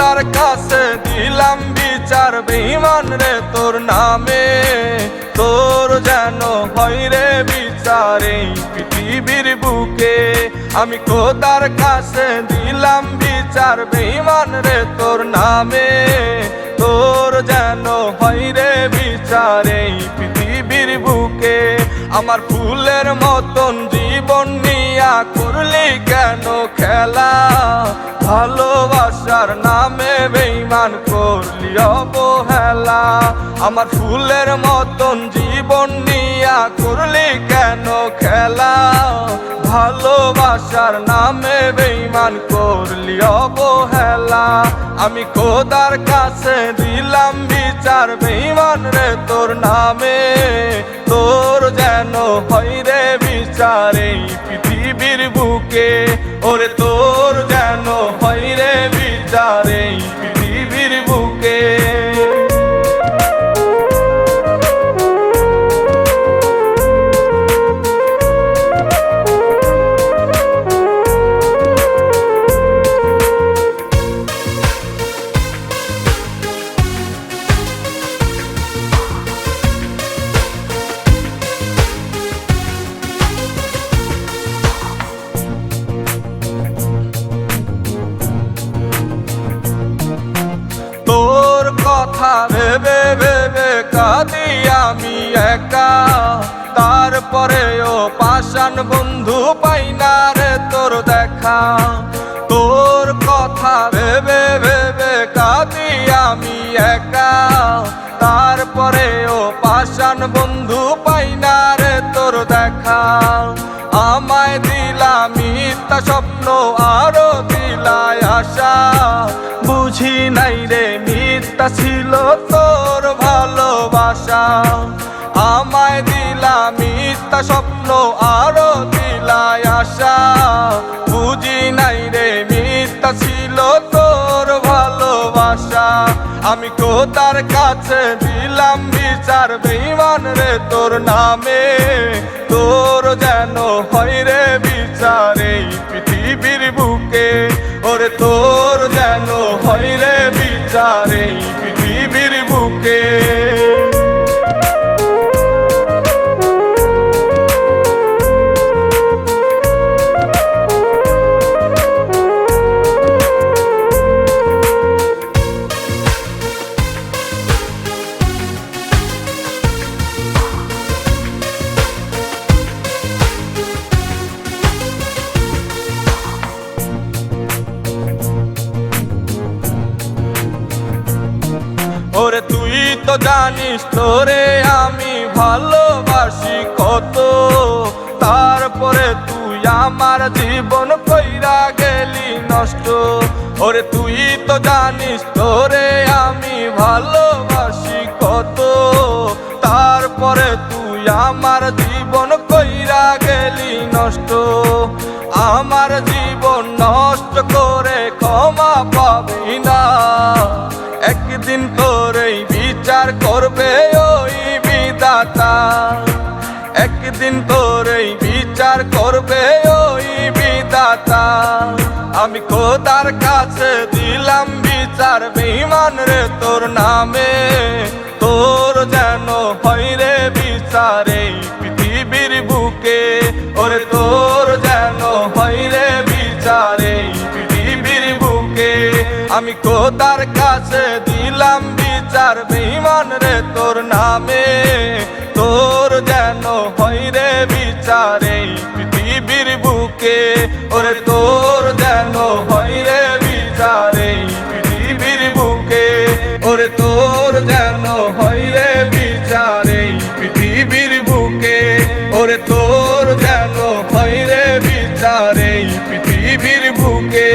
তার কাছে দিলাম বিচার বিমান রে তোর নামে। তোর যেন ভয়রে বিচারে পৃথিবীর বুকে। আমি খোদার কাছে দিলাম বিচার বিমান রে তোর নামে। তোর যেন ভয়রে বিচারে পৃথিবীর বুকে। আমার ফুলের মতন জীবন নিয়া করলি কেন খেলা? ভালো ভালোবাসার নামে বেইমান করলি অবহেলা। আমার ফুলের মতন জীবন নিয়া করলি কেন খেলা? ভালোবাসার নামে বেইমান করলি অবহেলা। আমি কোদার কাছে দিলাম বিচার বেইমান রে তোর নামে। তোর যেন হয় রে বিচার এই পৃথিবীর বুকে। ওরে তোর যেন হয় তারপরেও পাষাণ বন্ধু পাই না রে তোর দেখা। তোর কথা ভেবে ভেবে কাঁদি আমি একা। তারপরে ও পাষাণ বন্ধু পাই না রে তোর দেখা। আমায় দিলাম মিথ্যা স্বপ্ন, আরও দিলায় আশা। বুঝি নাই রে মিথ্যা ছিল তোর ভালোবাসা। আরও দিলায় আশা। বুঝি নাই রে, মিথ্যা ছিল তোর ভালোবাসা। আমি কোতার কাছে দিলাম বিচার? বেইমান রে, তোর নামে। তোর যেন হয় রে বিচার এই পৃথিবীর বুকে। ওরে, তোর যেন হয় রে বিচার এই পৃথিবীর বুকে। তো জানিস তোরে আমি ভালোবাসি কত। তারপরে তুই আমার জীবন কইরা গেলি নষ্ট। ওরে তুই তো জানিস তোরে আমি ভালোবাসি কত। তারপরে তুই আমার জীবন কইরা গেলি নষ্ট। আমার জীবন নষ্ট করে ক্ষমা পাবি না। একদিন বিচার করবে ওই বিদাতা একদিন তোরই বিচার করবে ওই বিদাতা আমি খোদার কাছে দিলাম বিচার বিমান রে তোর নামে। তোর যেন হয় রে বিচার এই পৃথিবীর বুকে। ওরে তোর যেন হয় রে বিচার এই পৃথিবীর বুকে। আমি খোদার কাছে দিলাম বিচার বেইমান রে, তোর নামে, তোর যেন হয় রে বিচার পৃথিবীর বুকে। ওরে তোর যেন হয় রে বিচার পৃথিবীর বুকে। ওরে তোর যেন হয় রে বিচার পৃথিবীর বুকে। ওরে তোর যেন হয় রে বিচারে পৃথিবীর বুকে।